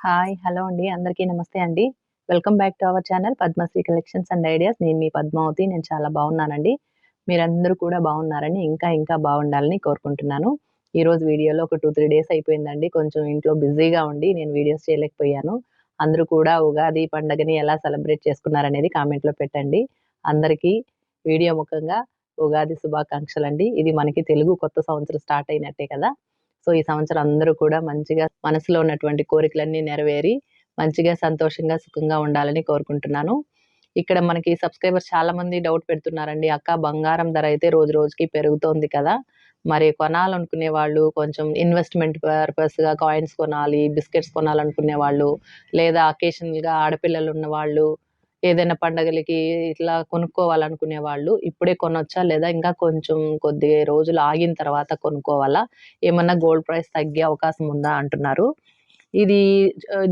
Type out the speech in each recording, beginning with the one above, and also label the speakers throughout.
Speaker 1: Hi hello అండి. అందరికీ నమస్తే అండి. Welcome back to our channel Padmasri collections and ideas. నేను మీ పద్మావతి. నేను చాలా బాగున్నానండి. మీరందరూ కూడా బాగున్నారని ఇంకా ఇంకా బాగుండాలని కోరుకుంటున్నాను. ఈరోజు వీడియోలో ఒక టూ త్రీ డేస్ అయిపోయిందండి. కొంచెం ఇంట్లో బిజీగా ఉండి నేను వీడియోస్ చేయలేకపోయాను. అందరూ కూడా ఉగాది పండగని ఎలా సెలబ్రేట్ చేసుకున్నారనేది కామెంట్లో పెట్టండి. అందరికీ వీడియో ముఖంగా ఉగాది శుభాకాంక్షలు అండి ఇది మనకి తెలుగు కొత్త సంవత్సరం స్టార్ట్ అయినట్టే కదా. సో ఈ సంవత్సరం అందరూ కూడా మంచిగా మనసులో ఉన్నటువంటి కోరికలన్నీ నెరవేరి మంచిగా సంతోషంగా సుఖంగా ఉండాలని కోరుకుంటున్నాను. ఇక్కడ మనకి సబ్స్క్రైబర్స్ చాలా మంది డౌట్ పెడుతున్నారండి. అక్క బంగారం ధర అయితే రోజు రోజుకి పెరుగుతోంది కదా. మరి కొనాలనుకునే వాళ్ళు కొంచెం ఇన్వెస్ట్మెంట్ పర్పస్గా కాయిన్స్ కొనాలి బిస్కెట్స్ కొనాలనుకునే వాళ్ళు లేదా అకేషన్గా ఆడపిల్లలు ఉన్న వాళ్ళు ఏదైనా పండగలకి ఇట్లా కొనుక్కోవాలనుకునే వాళ్ళు ఇప్పుడే కొనొచ్చా? లేదా ఇంకా కొంచెం కొద్ది రోజులు ఆగిన తర్వాత కొనుక్కోవాలా? ఏమన్నా గోల్డ్ ప్రైస్ తగ్గే అవకాశం ఉందా? అంటున్నారు. ఇది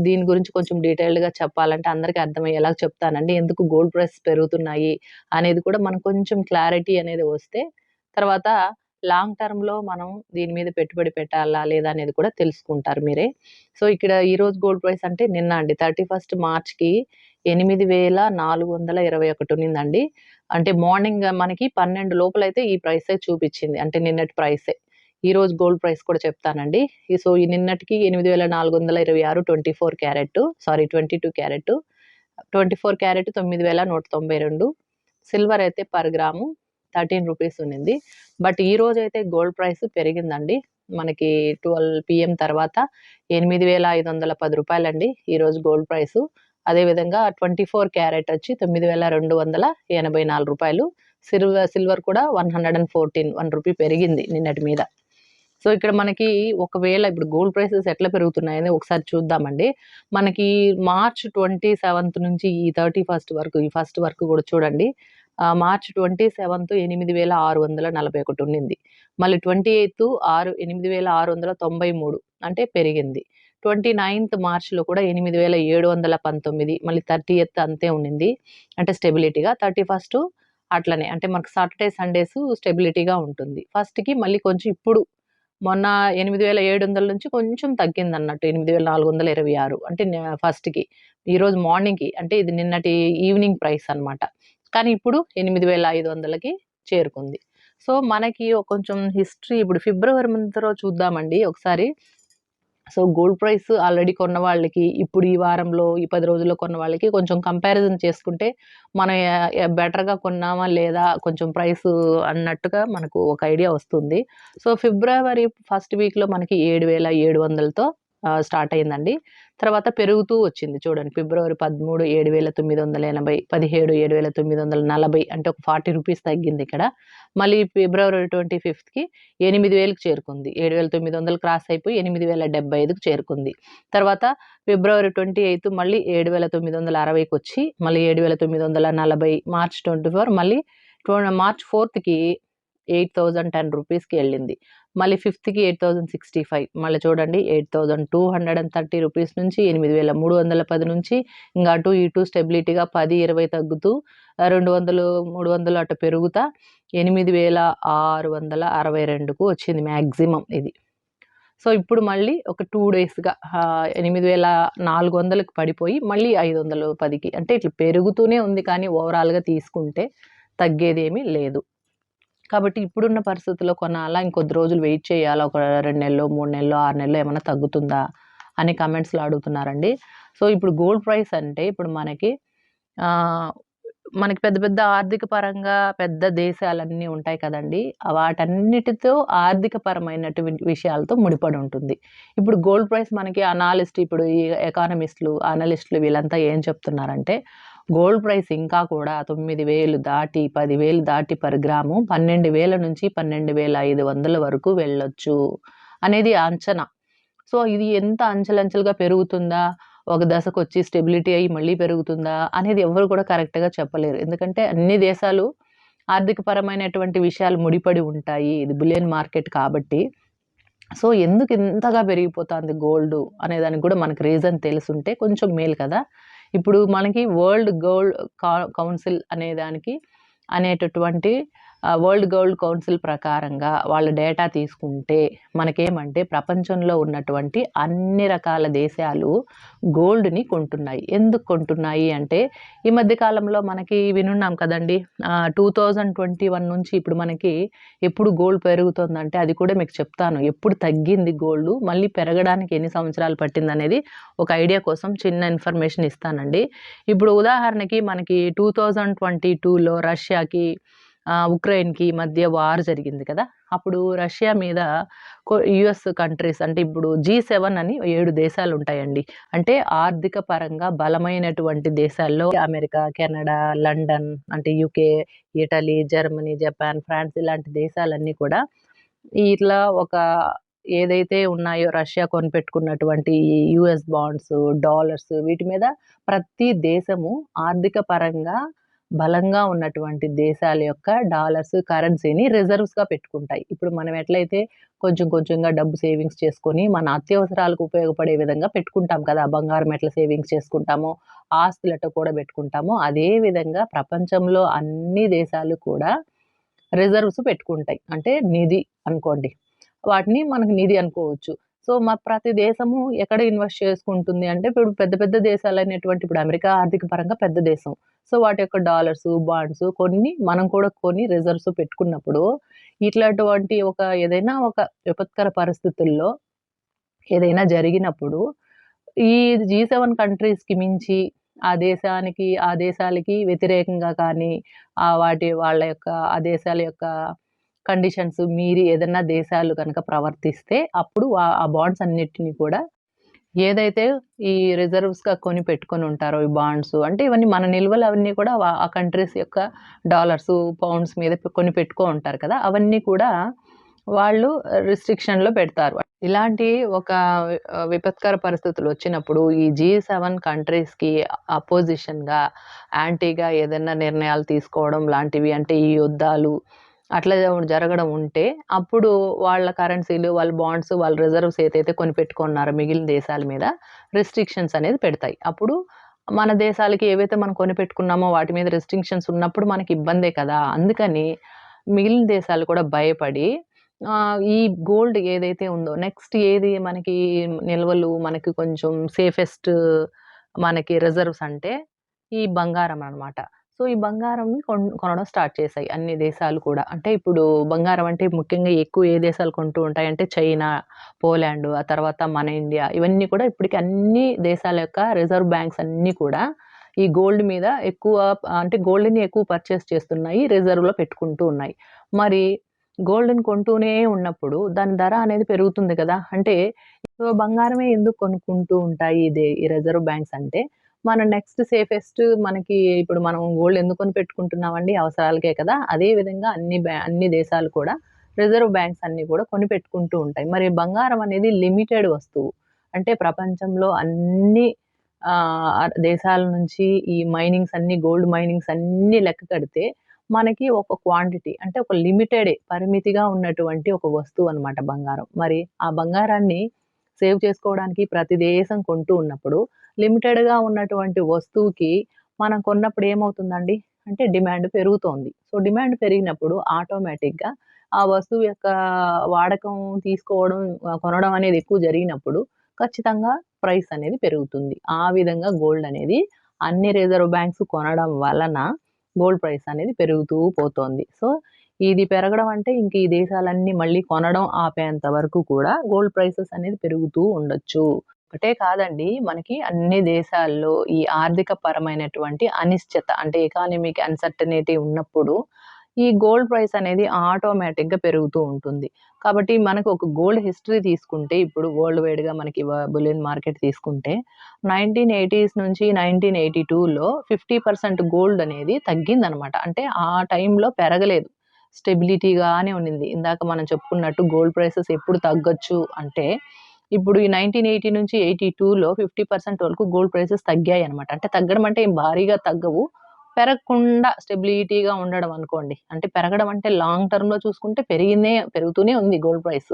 Speaker 1: దీని గురించి కొంచెం డీటెయిల్డ్గా చెప్పాలంటే అందరికీ అర్థమయ్యేలాగా చెప్తానండి. ఎందుకు గోల్డ్ ప్రైస్ పెరుగుతున్నాయి అనేది కూడా మనకు కొంచెం క్లారిటీ అనేది వస్తే తర్వాత లాంగ్ టర్మ్లో మనం దీని మీద పెట్టుబడి పెట్టాలా లేదా అనేది కూడా తెలుసుకుంటారు మీరే. సో ఇక్కడ ఈరోజు గోల్డ్ ప్రైస్ అంటే నిన్న అండి థర్టీ ఫస్ట్ మార్చ్కి ఎనిమిది వేల నాలుగు వందల ఇరవై ఒకటి ఉన్నిందండి అంటే మార్నింగ్ మనకి పన్నెండు లోపల అయితే ఈ ప్రైసే చూపించింది. అంటే నిన్నటి ప్రైసే. ఈ రోజు గోల్డ్ ప్రైస్ కూడా చెప్తానండి. సో ఈ నిన్నటికి ఎనిమిది వేల నాలుగు వందల ఇరవై ఆరు twenty four carat sorry twenty two carat twenty four carat తొమ్మిది వేల నూట తొంభై రెండు. సిల్వర్ అయితే పర్ గ్రాము థర్టీన్ రూపీస్ ఉన్నింది బట్ ఈ రోజు అయితే గోల్డ్ ప్రైస్ పెరిగిందండి. మనకి ట్వెల్వ్ పిఎం తర్వాత ఎనిమిది వేల ఐదు వందల పది రూపాయలండి ఈరోజు గోల్డ్ ప్రైస్. అదేవిధంగా ట్వంటీ ఫోర్ క్యారెట్ వచ్చి తొమ్మిది వేల రెండు వందల ఎనభై నాలుగు రూపాయలు. సిల్వర్ సిల్వర్ కూడా one hundred and fourteen one rupee పెరిగింది నిన్నటి మీద. సో ఇక్కడ మనకి ఒకవేళ ఇప్పుడు గోల్డ్ ప్రైసెస్ ఎట్లా పెరుగుతున్నాయని ఒకసారి చూద్దామండి. మనకి మార్చ్ ట్వంటీ సెవెంత్ నుంచి ఈ థర్టీ ఫస్ట్ వరకు ఈ ఫస్ట్ వరకు కూడా చూడండి. మార్చ్ ట్వంటీ సెవెంత్ ఎనిమిది వేల ఆరు వందల నలభై ఒకటి ఉండింది. మళ్ళీ ట్వంటీ ఎయిత్ ఆరు ఎనిమిది వేల ఆరు వందల తొంభై మూడు అంటే పెరిగింది. ట్వంటీ నైన్త్ మార్చ్లో కూడా ఎనిమిది వేల ఏడు వందల పంతొమ్మిది మళ్ళీ థర్టీ ఎయిత్ అంతే ఉండింది. అంటే స్టెబిలిటీగా థర్టీ ఫస్ట్ అట్లనే అంటే మనకు సాటర్డే సండేస్ స్టెబిలిటీగా ఉంటుంది. ఫస్ట్కి మళ్ళీ కొంచెం ఇప్పుడు మొన్న ఎనిమిది వేల ఏడు వందల నుంచి కొంచెం తగ్గింది అన్నట్టు ఎనిమిది వేల నాలుగు వందల ఇరవై ఆరు అంటే ఫస్ట్కి. ఈరోజు మార్నింగ్కి అంటే ఇది నిన్నటి ఈవినింగ్ ప్రైస్ అనమాట కానీ ఇప్పుడు ఎనిమిది వేల ఐదు వందలకి చేరుకుంది. సో మనకి ఒక కొంచెం హిస్టరీ ఇప్పుడు ఫిబ్రవరి ముందరో చూద్దామండి. ఒకసారి సో గోల్డ్ ప్రైస్ ఆల్రెడీ కొన్న వాళ్ళకి ఇప్పుడు ఈ వారంలో ఈ పది రోజుల్లో కొన్న వాళ్ళకి కొంచెం కంపారిజన్ చేసుకుంటే మనం బెటర్గా కొన్నామా లేదా కొంచెం ప్రైస్ అన్నట్టుగా మనకు ఒక ఐడియా వస్తుంది. సో ఫిబ్రవరి ఫస్ట్ వీక్లో మనకి ఏడు వేల ఏడు వందలతో స్టార్ట్ అయిందండి. తర్వాత పెరుగుతూ వచ్చింది. చూడండి ఫిబ్రవరి పదమూడు ఏడు వేల తొమ్మిది వందల ఎనభై పదిహేడు ఏడు వేల తొమ్మిది వందల నలభై అంటే ఒక ఫార్టీ రూపీస్ తగ్గింది ఇక్కడ. మళ్ళీ ఫిబ్రవరి ట్వంటీ ఫిఫ్త్కి ఎనిమిది వేలకు చేరుకుంది. ఏడు వేల తొమ్మిది వందలు క్రాస్ అయిపోయి ఎనిమిది వేల డెబ్బై ఐదుకు చేరుకుంది. తర్వాత ఫిబ్రవరి ట్వంటీ ఎయిత్ మళ్ళీ ఏడు వేల తొమ్మిది వందల అరవైకి వచ్చి మళ్ళీ ఏడు వేల తొమ్మిది వందల నలభై మార్చ్ ట్వంటీ ఫోర్ మళ్ళీ మార్చ్ ఫోర్త్కి ఎయిట్ థౌజండ్ టెన్ రూపీస్కి వెళ్ళింది. మళ్ళీ ఫిఫ్త్కి ఎయిట్ థౌజండ్ సిక్స్టీ ఫైవ్ మళ్ళీ చూడండి eight thousand two hundred and thirty rupees నుంచి ఎనిమిది వేల మూడు వందల పది నుంచి ఇంకా అటు ఇటు స్టెబిలిటీగా పది ఇరవై తగ్గుతూ రెండు వందలు మూడు వందలు అటు పెరుగుతా ఎనిమిది వేల ఆరు వందల అరవై రెండుకు వచ్చింది మ్యాక్సిమం ఇది. సో ఇప్పుడు మళ్ళీ ఒక టూ డేస్గా ఎనిమిది వేల నాలుగు వందలకు పడిపోయి మళ్ళీ ఐదు వందలు పదికి అంటే ఇట్లా పెరుగుతూనే ఉంది కానీ ఓవరాల్గా తీసుకుంటే తగ్గేదేమీ లేదు. కాబట్టి ఇప్పుడున్న పరిస్థితుల్లో కొనాలా? ఇంకొద్ది రోజులు వెయిట్ చేయాలా? ఒక రెండు నెలలు మూడు నెలలు ఆరు నెలలు ఏమైనా తగ్గుతుందా? అని కమెంట్స్లో అడుగుతున్నారండి. సో ఇప్పుడు గోల్డ్ ప్రైస్ అంటే ఇప్పుడు మనకి మనకి పెద్ద పెద్ద ఆర్థిక పరంగా పెద్ద దేశాలన్నీ ఉంటాయి కదండి. వాటన్నిటితో ఆర్థిక పరమైనటు విషయాలతో ముడిపడి ఉంటుంది. ఇప్పుడు గోల్డ్ ప్రైస్ మనకి అనాలిస్ట్ ఇప్పుడు ఈ ఎకానమిస్టులు అనలిస్టులు వీళ్ళంతా ఏం చెప్తున్నారంటే గోల్డ్ ప్రైస్ ఇంకా కూడా తొమ్మిది వేలు దాటి పదివేలు దాటి పర్ గ్రాము పన్నెండు వేల నుంచి పన్నెండు వేల ఐదు వందల వరకు వెళ్ళొచ్చు అనేది అంచనా. సో ఇది ఎంత అంచెలంచెలుగా పెరుగుతుందా? ఒక దశకు వచ్చి స్టెబిలిటీ అయ్యి మళ్ళీ పెరుగుతుందా? అనేది ఎవరు కూడా కరెక్ట్గా చెప్పలేరు. ఎందుకంటే అన్ని దేశాలు ఆర్థిక పరమైనటువంటి విషయాలు ముడిపడి ఉంటాయి. ఇది బులియన్ మార్కెట్ కాబట్టి. సో ఎందుకు ఇంతగా పెరిగిపోతుంది గోల్డ్ అనేదానికి కూడా మనకు రీజన్ తెలుసుంటే కొంచెం మేలు కదా. ఇప్పుడు మనకి వరల్డ్ గోల్డ్ కౌన్సిల్ అనే దానికి అనేటటువంటి వరల్డ్ గోల్డ్ కౌన్సిల్ ప్రకారంగా వాళ్ళ డేటా తీసుకుంటే మనకేమంటే ప్రపంచంలో ఉన్నటువంటి అన్ని రకాల దేశాలు గోల్డ్ని కొంటున్నాయి. ఎందుకు కొంటున్నాయి అంటే ఈ మధ్య కాలంలో మనకి వినున్నాం కదండి. టూ థౌజండ్ ట్వంటీ వన్ నుంచి ఇప్పుడు మనకి ఎప్పుడు గోల్డ్ పెరుగుతుందంటే అది కూడా మీకు చెప్తాను. ఎప్పుడు తగ్గింది గోల్డ్ మళ్ళీ పెరగడానికి ఎన్ని సంవత్సరాలు పట్టింది అనేది ఒక ఐడియా కోసం చిన్న ఇన్ఫర్మేషన్ ఇస్తానండి. ఇప్పుడు ఉదాహరణకి మనకి టూ థౌజండ్ ట్వంటీ టూలో రష్యాకి ఉక్రెయిన్కి మధ్య వార్ జరిగింది కదా. అప్పుడు రష్యా మీద యుఎస్ కంట్రీస్ అంటే ఇప్పుడు జీ సెవెన్ అని ఏడు దేశాలు ఉంటాయండి అంటే ఆర్థిక పరంగా బలమైనటువంటి దేశాల్లో అమెరికా కెనడా లండన్ అంటే UK Italy Germany Japan France ఇలాంటి దేశాలన్నీ కూడా ఇట్లా ఒక ఏదైతే ఉన్నాయో రష్యా కొనిపెట్టుకున్నటువంటి యుఎస్ బాండ్స్ డాలర్స్ వీటి మీద ప్రతి దేశము ఆర్థిక పరంగా బలంగా ఉన్నటువంటి దేశాల యొక్క డాలర్స్ కరెన్సీని రిజర్వ్స్గా పెట్టుకుంటాయి. ఇప్పుడు మనం ఎట్లయితే కొంచెం కొంచెంగా డబ్బు సేవింగ్స్ చేసుకొని మన అత్యవసరాలకు ఉపయోగపడే విధంగా పెట్టుకుంటాం కదా బంగారం ఎట్లా సేవింగ్స్ చేసుకుంటామో ఆస్తులట కూడా పెట్టుకుంటామో అదే విధంగా ప్రపంచంలో అన్ని దేశాలు కూడా రిజర్వ్స్ పెట్టుకుంటాయి. అంటే నిధి అనుకోండి. వాటిని మనకు నిధి అనుకోవచ్చు. సో మా ప్రతి దేశము ఎక్కడ ఇన్వెస్ట్ చేసుకుంటుంది అంటే ఇప్పుడు పెద్ద పెద్ద దేశాలు అనేటువంటి ఇప్పుడు అమెరికా ఆర్థిక పరంగా పెద్ద దేశం. సో వాటి యొక్క డాలర్స్ బాండ్స్ కొన్ని మనం కూడా కొన్ని రిజర్వ్స్ పెట్టుకున్నప్పుడు ఇట్లాంటి ఒక ఏదైనా ఒక విపత్కర పరిస్థితుల్లో ఏదైనా జరిగినప్పుడు ఈ జీ సెవెన్ కంట్రీస్కి మించి ఆ దేశానికి ఆ దేశాలకి వ్యతిరేకంగా కానీ ఆ వాటి వాళ్ళ యొక్క ఆ దేశాల యొక్క కండిషన్స్ మీరు ఏదైనా దేశాలు కనుక ప్రవర్తిస్తే అప్పుడు ఆ బాండ్స్ అన్నిటిని కూడా ఏదైతే ఈ రిజర్వ్స్గా కొని పెట్టుకొని ఉంటారో ఈ బాండ్స్ అంటే ఇవన్నీ మన నిల్వలు అవన్నీ కూడా ఆ కంట్రీస్ యొక్క డాలర్స్ పౌండ్స్ మీద కొని పెట్టుకో ఉంటారు కదా అవన్నీ కూడా వాళ్ళు రిస్ట్రిక్షన్లో పెడతారు. ఇలాంటి ఒక విపత్కర పరిస్థితులు వచ్చినప్పుడు ఈ జీ సెవెన్ కంట్రీస్కి అపోజిషన్గా యాంటీగా ఏదైనా నిర్ణయాలు తీసుకోవడం లాంటివి అంటే ఈ యుద్ధాలు అట్లా జరగడం ఉంటే అప్పుడు వాళ్ళ కరెన్సీలు వాళ్ళ బాండ్స్ వాళ్ళ రిజర్వ్స్ ఏదైతే కొని పెట్టుకున్నారో మిగిలిన దేశాల మీద రెస్ట్రిక్షన్స్ అనేది పెడతాయి. అప్పుడు మన దేశాలకి ఏవైతే మనం కొని పెట్టుకున్నామో వాటి మీద రెస్ట్రిక్షన్స్ ఉన్నప్పుడు మనకి ఇబ్బందే కదా. అందుకని మిగిలిన దేశాలు కూడా భయపడి ఈ గోల్డ్ ఏదైతే ఉందో నెక్స్ట్ ఏది మనకి నిల్వలు మనకి కొంచెం సేఫెస్ట్ మనకి రిజర్వ్స్ అంటే ఈ బంగారం అనమాట సో ఈ బంగారంని కొనడం స్టార్ట్ చేశాయి అన్ని దేశాలు కూడా. అంటే ఇప్పుడు బంగారం అంటే ముఖ్యంగా ఎక్కువ ఏ దేశాలు కొంటూ ఉంటాయి అంటే చైనా పోలాండ్ ఆ తర్వాత మన ఇండియా. ఇవన్నీ కూడా ఇప్పటికి అన్ని దేశాల యొక్క రిజర్వ్ బ్యాంక్స్ అన్నీ కూడా ఈ గోల్డ్ మీద ఎక్కువ అంటే గోల్డ్ని ఎక్కువ పర్చేస్ చేస్తున్నాయి రిజర్వ్లో పెట్టుకుంటూ ఉన్నాయి. మరి గోల్డ్ని కొంటూనే ఉన్నప్పుడు దాని ధర అనేది పెరుగుతుంది కదా. అంటే బంగారమే ఎందుకు కొనుక్కుంటూ ఉంటాయి ఇది ఈ రిజర్వ్ బ్యాంక్స్ అంటే? మన నెక్స్ట్ సేఫెస్ట్ మనకి ఇప్పుడు మనం గోల్డ్ ఎందుకు కొని పెట్టుకుంటున్నామండి అవసరాలకే కదా. అదే విధంగా అన్ని అన్ని దేశాలు కూడా రిజర్వ్ బ్యాంక్స్ అన్నీ కూడా కొని పెట్టుకుంటూ ఉంటాయి. మరి బంగారం అనేది లిమిటెడ్ వస్తువు. అంటే ప్రపంచంలో అన్ని దేశాల నుంచి ఈ మైనింగ్స్ అన్ని గోల్డ్ మైనింగ్స్ అన్ని లెక్క కడితే మనకి ఒక క్వాంటిటీ అంటే ఒక లిమిటెడ్ పరిమితిగా ఉన్నటువంటి ఒక వస్తువు అనమాట బంగారం. మరి ఆ బంగారాన్ని సేవ్ చేసుకోవడానికి ప్రతి దేశం కొంటూ ఉన్నప్పుడు లిమిటెడ్గా ఉన్నటువంటి వస్తువుకి మనం కొన్నప్పుడు ఏమవుతుందండి? అంటే డిమాండ్ పెరుగుతోంది. సో డిమాండ్ పెరిగినప్పుడు ఆటోమేటిక్గా ఆ వస్తువు యొక్క వాడకం తీసుకోవడం కొనడం అనేది ఎక్కువ జరిగినప్పుడు ఖచ్చితంగా ప్రైస్ అనేది పెరుగుతుంది. ఆ విధంగా గోల్డ్ అనేది అన్ని రిజర్వ్ బ్యాంక్స్ కొనడం వలన గోల్డ్ ప్రైస్ అనేది పెరుగుతూ పోతోంది. సో ఇది పెరగడం అంటే ఇంక ఈ దేశాలన్నీ మళ్ళీ కొనడం ఆపేంత వరకు కూడా గోల్డ్ ప్రైసెస్ అనేది పెరుగుతూ ఉండొచ్చు. ఒకటే కాదండి. మనకి అన్ని దేశాల్లో ఈ ఆర్థిక పరమైనటువంటి అనిశ్చిత అంటే ఎకానమిక్ అన్సర్టనిటీ ఉన్నప్పుడు ఈ గోల్డ్ ప్రైస్ అనేది ఆటోమేటిక్గా పెరుగుతూ ఉంటుంది. కాబట్టి మనకు ఒక గోల్డ్ హిస్టరీ తీసుకుంటే ఇప్పుడు వరల్డ్ వైడ్గా మనకి బులియన్ మార్కెట్ తీసుకుంటే నైన్టీన్ ఎయిటీస్ నుంచి నైన్టీన్ ఎయిటీ టూలో ఫిఫ్టీ పర్సెంట్ గోల్డ్ అనేది తగ్గిందనమాట. అంటే ఆ టైంలో పెరగలేదు. స్టెబిలిటీగానే ఉండింది ఇందాక మనం చెప్పుకున్నట్టు గోల్డ్ ప్రైసెస్ ఎప్పుడు తగ్గొచ్చు అంటే ఇప్పుడు ఈ నైన్టీన్ ఎయిటీ నుంచి ఎయిటీ టూలో ఫిఫ్టీ పర్సెంట్ వరకు గోల్డ్ ప్రైసెస్ తగ్గాయి అనమాట అంటే తగ్గడం అంటే ఏం భారీగా తగ్గవు. పెరగకుండా స్టెబిలిటీగా ఉండడం అనుకోండి. అంటే పెరగడం అంటే లాంగ్ టర్మ్లో చూసుకుంటే పెరిగిందే పెరుగుతూనే ఉంది గోల్డ్ ప్రైస్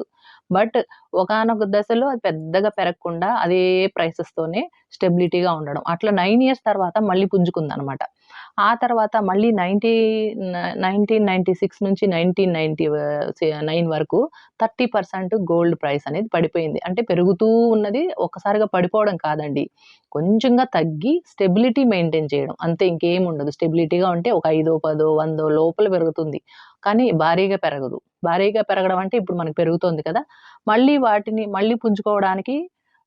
Speaker 1: బట్ ఒకానొక దశలో అది పెద్దగా పెరగకుండా అదే ప్రైసెస్‌తోనే స్టెబిలిటీగా ఉండడం. అట్లా నైన్ ఇయర్స్ తర్వాత మళ్ళీ పుంజుకుందనమాట. ఆ తర్వాత మళ్ళీ నైన్టీ నైన్టీన్ నైన్టీ సిక్స్ నుంచి నైన్టీన్ నైన్టీ నైన్ వరకు 30% గోల్డ్ ప్రైస్ అనేది పడిపోయింది. అంటే పెరుగుతూ ఉన్నది ఒక్కసారిగా పడిపోవడం కాదండి. కొంచెంగా తగ్గి స్టెబిలిటీ మెయింటైన్ చేయడం. అంతే ఇంకేముండదు. స్టెబిలిటీగా ఉంటే ఒక ఐదో పదో వందో లోపల పెరుగుతుంది. కానీ భారీగా పెరగదు. భారీగా పెరగడం అంటే ఇప్పుడు మనకు పెరుగుతోంది కదా! మళ్ళీ వాటిని మళ్ళీ పుంజుకోవడానికి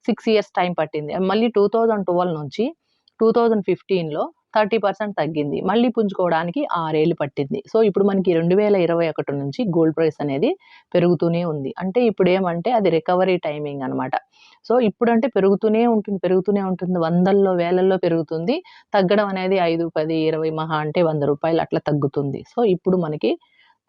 Speaker 1: సిక్స్ ఇయర్స్ టైం పట్టింది. మళ్ళీ 2012 నుంచి 2015లో 30% తగ్గింది. మళ్ళీ పుంజుకోవడానికి 6 ఏళ్ళు పట్టింది. సో, ఇప్పుడు మనకి 2021 నుంచి గోల్డ్ ప్రైస్ అనేది పెరుగుతూనే ఉంది. అంటే ఇప్పుడు ఏమంటే అది రికవరీ టైమింగ్ అనమాట. సో, ఇప్పుడంటే పెరుగుతూనే ఉంటుంది, పెరుగుతూనే ఉంటుంది. వందల్లో, వేలల్లో పెరుగుతుంది. తగ్గడం అనేది 5, 10, 20 మహా అంటే వంద రూపాయలు అట్లా తగ్గుతుంది. సో, ఇప్పుడు మనకి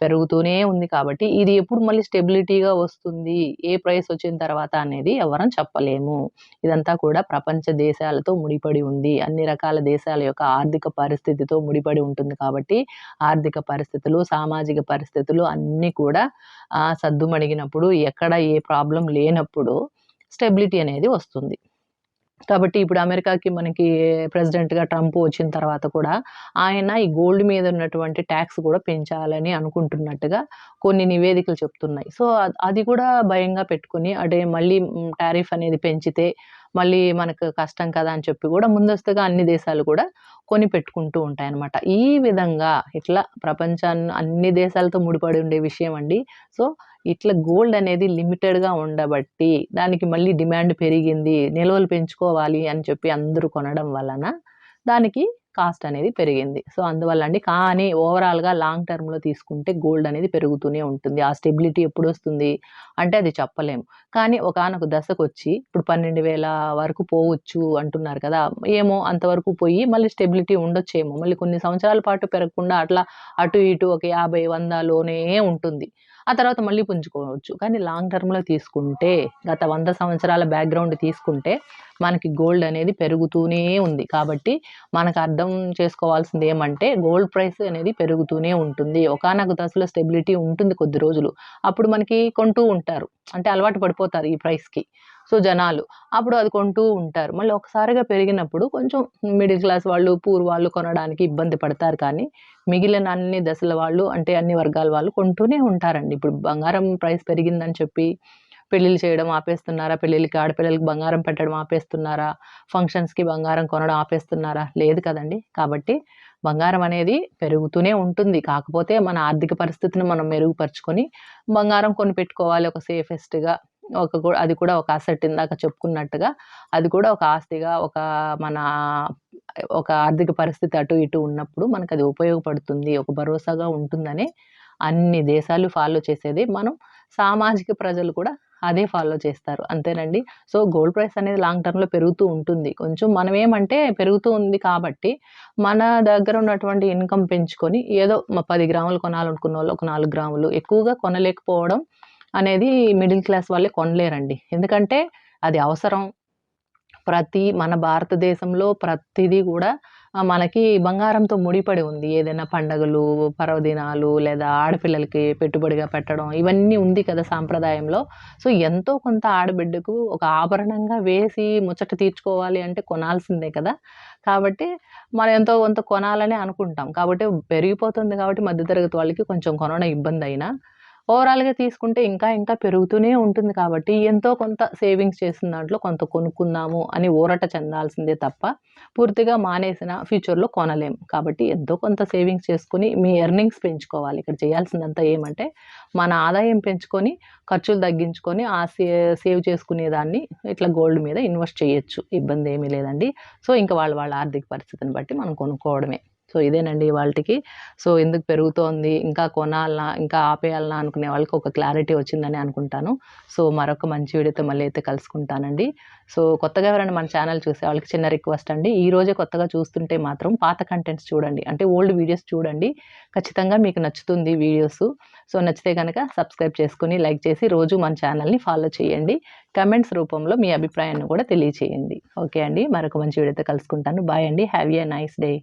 Speaker 1: పెరుగుతూనే ఉంది కాబట్టి ఇది ఎప్పుడు మళ్ళీ స్టెబిలిటీగా వస్తుంది. ఏ ప్రైస్ వచ్చిన తర్వాత అనేది ఎవ్వరం చెప్పలేము. ఇదంతా కూడా ప్రపంచ దేశాలతో ముడిపడి ఉంది. అన్ని రకాల దేశాల యొక్క ఆర్థిక పరిస్థితితో ముడిపడి ఉంటుంది కాబట్టి ఆర్థిక పరిస్థితులు, సామాజిక పరిస్థితులు అన్నీ కూడా సద్దుమణిగినప్పుడు ఎక్కడ ఏ ప్రాబ్లం లేనప్పుడు స్టెబిలిటీ అనేది వస్తుంది. కాబట్టి ఇప్పుడు అమెరికాకి మనకి ప్రెసిడెంట్‌గా ట్రంప్ వచ్చిన తర్వాత కూడా ఆయన ఈ గోల్డ్ మీద ఉన్నటువంటి టాక్స్ కూడా పెంచాలని అనుకుంటున్నట్టుగా కొన్ని నివేదికలు చెప్తున్నాయి. సో, అది కూడా భయంగా పెట్టుకొని అంటే మళ్ళీ టారిఫ్ అనేది పెంచితే మళ్ళీ మనకు కష్టం కదా! అని చెప్పి కూడా ముందస్తుగా అన్ని దేశాలు కూడా కొని పెట్టుకుంటూ ఉంటాయి అనమాట ఈ విధంగా ఇట్లా ప్రపంచాన్ని అన్ని దేశాలతో ముడిపడి ఉండే విషయం అండి. సో, ఇట్లా గోల్డ్ అనేది లిమిటెడ్‌గా ఉండబట్టి దానికి మళ్ళీ డిమాండ్ పెరిగింది. నిల్వలు పెంచుకోవాలి అని చెప్పి అందరూ కొనడం వలన దానికి కాస్ట్ అనేది పెరిగింది. సో, అందువల్ల అండి. కానీ ఓవరాల్‌గా లాంగ్ టర్మ్‌లో తీసుకుంటే గోల్డ్ అనేది పెరుగుతూనే ఉంటుంది. ఆ స్టెబిలిటీ ఎప్పుడు వస్తుంది అంటే అది చెప్పలేము. కానీ ఒకనొక దశకు వచ్చి ఇప్పుడు 12,000 వరకు పోవచ్చు అంటున్నారు కదా! ఏమో అంతవరకు పోయి మళ్ళీ స్టెబిలిటీ ఉండొచ్చేమో. మళ్ళీ కొన్ని సంవత్సరాల పాటు పెరగకుండా అట్లా అటు ఇటు ఒక యాభై వందలోనే ఉంటుంది. ఆ తర్వాత మళ్ళీ పుంజుకోవచ్చు. కానీ లాంగ్ టర్మ్‌లో తీసుకుంటే గత వంద సంవత్సరాల బ్యాక్‌గ్రౌండ్ తీసుకుంటే మనకి గోల్డ్ అనేది పెరుగుతూనే ఉంది. కాబట్టి మనకు అర్థం చేసుకోవాల్సింది ఏమంటే గోల్డ్ ప్రైస్ అనేది పెరుగుతూనే ఉంటుంది. ఒకనొక దశలో స్టెబిలిటీ ఉంటుంది కొద్ది రోజులు. అప్పుడు మనకి కొంటూ ఉంటారు. అంటే అలవాటు పడిపోతారు ఈ ప్రైస్‌కి. సో, జనాలు. అప్పుడు అది కొంటూ ఉంటారు. మళ్ళీ ఒకసారిగా పెరిగినప్పుడు కొంచెం మిడిల్ క్లాస్ వాళ్ళు, పూర్ వాళ్ళు కొనడానికి ఇబ్బంది పడతారు కానీ మిగిలిన అన్ని దశల వాళ్ళు అంటే అన్ని వర్గాల వాళ్ళు కొంటూనే ఉంటారండి. ఇప్పుడు బంగారం ప్రైస్ పెరిగిందని చెప్పి పెళ్ళిళ్ళు చేయడం ఆపేస్తున్నారా? పెళ్ళిళ్ళకి ఆడపిల్లలకి బంగారం పెట్టడం ఆపేస్తున్నారా? ఫంక్షన్స్‌కి బంగారం కొనడం ఆపేస్తున్నారా? లేదు కదండి కాబట్టి బంగారం అనేది పెరుగుతూనే ఉంటుంది. కాకపోతే మన ఆర్థిక పరిస్థితిని మనం మెరుగుపరుచుకొని బంగారం కొని పెట్టుకోవాలి ఒక సేఫెస్ట్‌గా ఒక అది కూడా ఒక అసెట్ ఇందాక చెప్పుకున్నట్టుగా అది కూడా ఒక ఆస్తిగా ఒక మన ఒక ఆర్థిక పరిస్థితి అటు ఇటు ఉన్నప్పుడు మనకు అది ఉపయోగపడుతుంది. ఒక భరోసాగా ఉంటుందని అన్ని దేశాలు ఫాలో చేసేది. మనం సామాజిక ప్రజలు కూడా అదే ఫాలో చేస్తారు. అంతేనండి. సో, గోల్డ్ ప్రైస్ అనేది లాంగ్ టర్మ్‌లో పెరుగుతూ ఉంటుంది. కొంచెం మనం ఏమంటే పెరుగుతూ ఉంది కాబట్టి మన దగ్గర ఉన్నటువంటి ఇన్‌కమ్ పెంచుకొని ఏదో పది గ్రాములు కొనాలనుకున్న వాళ్ళు ఒక నాలుగు గ్రాములు ఎక్కువగా కొనలేకపోవడం అనేది మిడిల్ క్లాస్ వాళ్ళే కొనలేరండి. ఎందుకంటే అది అవసరం. ప్రతి మన భారతదేశంలో ప్రతిదీ కూడా మనకి బంగారంతో ముడిపడి ఉంది. ఏదైనా పండగలు, పర్వదినాలు లేదా ఆడపిల్లలకి పెట్టుబడిగా పెట్టడం ఇవన్నీ ఉంది కదా! సాంప్రదాయంలో. సో, ఎంతో కొంత ఆడబిడ్డకు ఒక ఆభరణంగా వేసి ముచ్చట తీర్చుకోవాలి అంటే కొనాల్సిందే కదా! కాబట్టి మనం ఎంతో కొంత కొనాలనే అనుకుంటాం. కాబట్టి పెరిగిపోతుంది కాబట్టి మధ్యతరగతి వాళ్ళకి కొంచెం కొనడం ఇబ్బంది అయినా ఓవరాల్‌గా తీసుకుంటే ఇంకా ఇంకా పెరుగుతూనే ఉంటుంది కాబట్టి ఎంతో కొంత సేవింగ్స్ చేసిన దాంట్లో కొంత కొనుక్కుందాము అని ఊరట చెందాల్సిందే తప్ప పూర్తిగా మానేసిన ఫ్యూచర్‌లో కొనలేం. కాబట్టి ఎంతో కొంత సేవింగ్స్ చేసుకొని మీ ఎర్నింగ్స్ పెంచుకోవాలి. ఇక్కడ చేయాల్సిందంతా ఏమంటే మన ఆదాయం పెంచుకొని ఖర్చులు తగ్గించుకొని ఆ సే సేవ్ చేసుకునే దాన్ని ఇట్లా గోల్డ్ మీద ఇన్వెస్ట్ చేయొచ్చు. ఇబ్బంది ఏమీ లేదండి. సో, ఇంకా వాళ్ళ వాళ్ళ ఆర్థిక పరిస్థితిని బట్టి మనం కొనుక్కోవడమే. సో, ఇదేనండి వాళ్ళకి సో, ఎందుకు పెరుగుతోంది, ఇంకా కొనాలనా, ఇంకా ఆపేయాలనా అనుకునే వాళ్ళకి ఒక క్లారిటీ వచ్చిందని అనుకుంటాను. సో, మరొక మంచి వీడియోతో మళ్ళీ అయితే కలుసుకుంటానండి. సో, కొత్తగా ఎవరైనా మన ఛానల్ చూసే వాళ్ళకి చిన్న రిక్వెస్ట్ అండి. ఈ రోజే కొత్తగా చూస్తుంటే మాత్రం పాత కంటెంట్స్ చూడండి. అంటే ఓల్డ్ వీడియోస్ చూడండి. ఖచ్చితంగా మీకు నచ్చుతుంది వీడియోస్ సో, నచ్చితే కనుక సబ్స్క్రైబ్ చేసుకొని, లైక్ చేసి రోజు మన ఛానల్‌ని ఫాలో చేయండి. కమెంట్స్ రూపంలో మీ అభిప్రాయాన్ని కూడా తెలియచేయండి. ఓకే అండి. మరొక మంచి వీడియోతో కలుసుకుంటాను. బాయ్ అండి. Have a nice day.